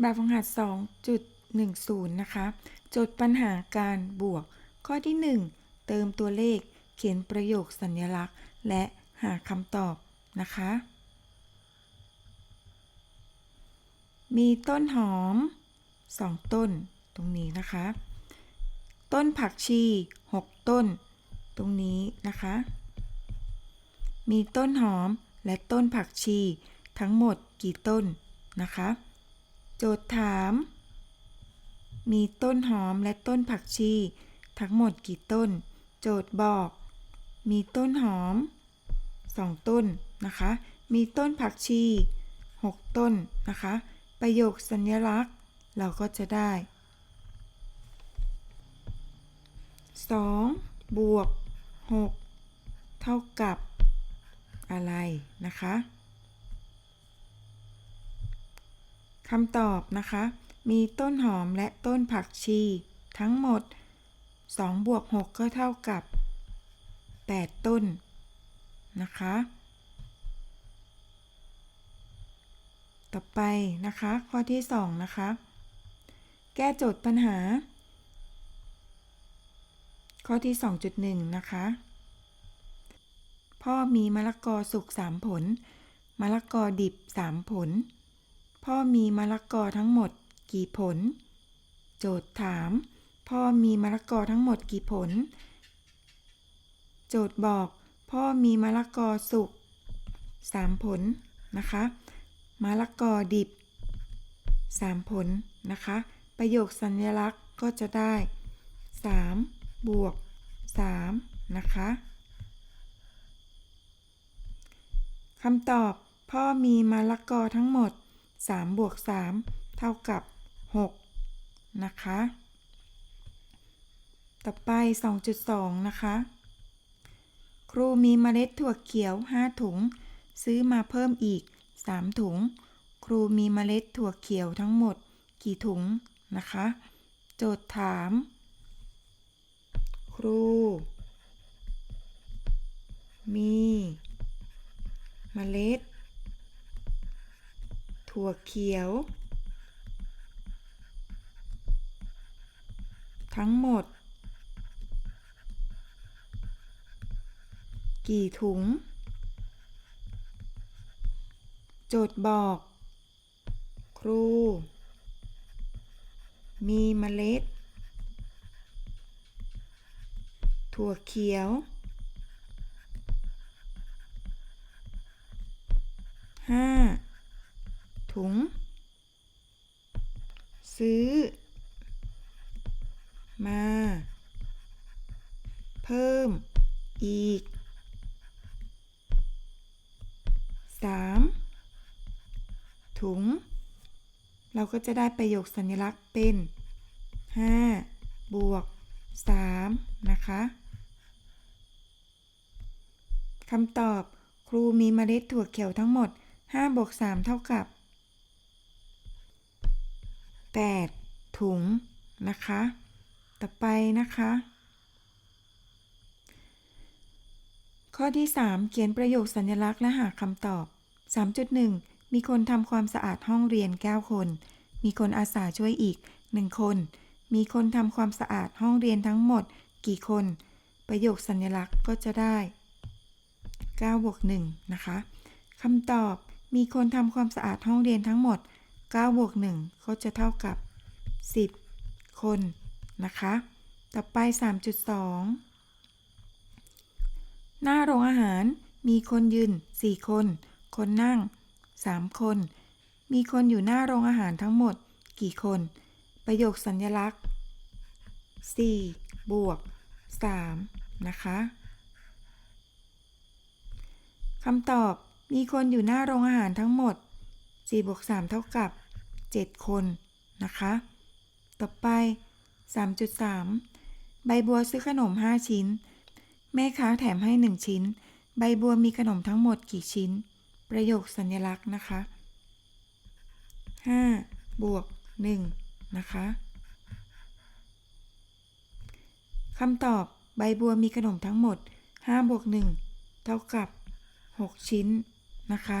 แบบฝึกหัด 2.10 นะคะโจทย์ปัญหาการบวก ข้อที่ 1 เติมตัวเลข เขียนประโยคสัญลักษณ์ และหาคำตอบนะคะ มีต้นหอม 2 ต้น ตรงนี้นะคะ ต้นผักชี 6 ต้น ตรงนี้นะคะ มีต้นหอมและต้นผักชีทั้งหมดกี่ต้นนะคะ โจทย์ถาม มีต้นหอมและต้นผักชี ทั้งหมดกี่ต้น โจทย์บอก มีต้นหอม 2 ต้นนะคะ มีต้นผักชี 6 ต้นนะคะ ประโยคสัญลักษณ์ เราก็จะได้ 2 บวก 6 เท่ากับอะไรนะคะ คำตอบนะคะ มีต้นหอมและต้นผักชี ทั้งหมด2บวก6ก็เท่ากับ 8 ต้นนะคะ ต่อไปนะคะ ข้อที่ 2 นะคะ แก้โจทย์ปัญหา ข้อที่ 2.1 นะคะ พ่อมีมะละกอสุก3ผล มะละกอดิบ 3 ผล พ่อมีมะละกอทั้งหมดกี่ผล โจทย์ถาม พ่อมีมะละกอทั้งหมดกี่ผล โจทย์บอก พ่อมีมะละกอสุก3ผลนะคะมะละกอดิบ3ผลนะคะ ประโยคสัญลักษณ์ก็จะได้3บวก3นะคะคำตอบพ่อมีมะละกอทั้งหมด 3บวก3เท่ากับ 6 นะคะ ต่อไป 2.2 นะคะ ครูมีเมล็ดถั่วเขียว 5 ถุง ซื้อมาเพิ่มอีก 3 ถุง ครูมีเมล็ดถั่วเขียวทั้งหมดกี่ถุงนะคะ โจทย์ถาม ครู มีเมล็ด ถั่วเขียว ทั้งหมด กี่ถุง โจทย์บอก ครู มีเมล็ด ถั่วเขียว ซื้อ มา เพิ่ม อีกสามถุง เราก็จะได้ประโยคสัญลักษณ์เป็น 5 บวก 3 นะคะคำตอบครูมีเมล็ดถั่วเขียวทั้งหมด5บวก3เท่ากับ 8 ถุงนะคะ ต่อไปนะคะ ข้อที่ 3 เขียนประโยคสัญลักษณ์และหาคำตอบ 3.1 มีคนทำความสะอาดห้องเรียน 9 คน มีคนอาสาช่วยอีก 1 คน มีคนทำความสะอาดห้องเรียนทั้งหมด กี่คน ประโยคสัญลักษณ์ก็จะได้9บวก1นะคะคำตอบมีคนทำความสะอาดห้องเรียนทั้งหมด 9บวก1ก็จะเท่ากับ 10 คนนะคะ ต่อไป 3.2 หน้าโรงอาหารมีคนยืน 4 คน คนนั่ง 3 คน มีคนอยู่หน้าโรงอาหารทั้งหมดกี่คน ประโยคสัญลักษณ์ 4 บวก 3 นะคะคำตอบมีคนอยู่หน้าโรงอาหารทั้งหมด 4บวก3เท่ากับ 7 คนนะคะ ต่อไป 3.3 ใบบัวซื้อขนม 5 ชิ้น แม่ค้าแถมให้ 1 ชิ้น ใบบัวมีขนมทั้งหมดกี่ชิ้น ประโยคสัญลักษณ์นะคะ 5 บวก 1 นะคะคำตอบใบบัวมีขนมทั้งหมด5บวก1เท่ากับ 6 ชิ้นนะคะ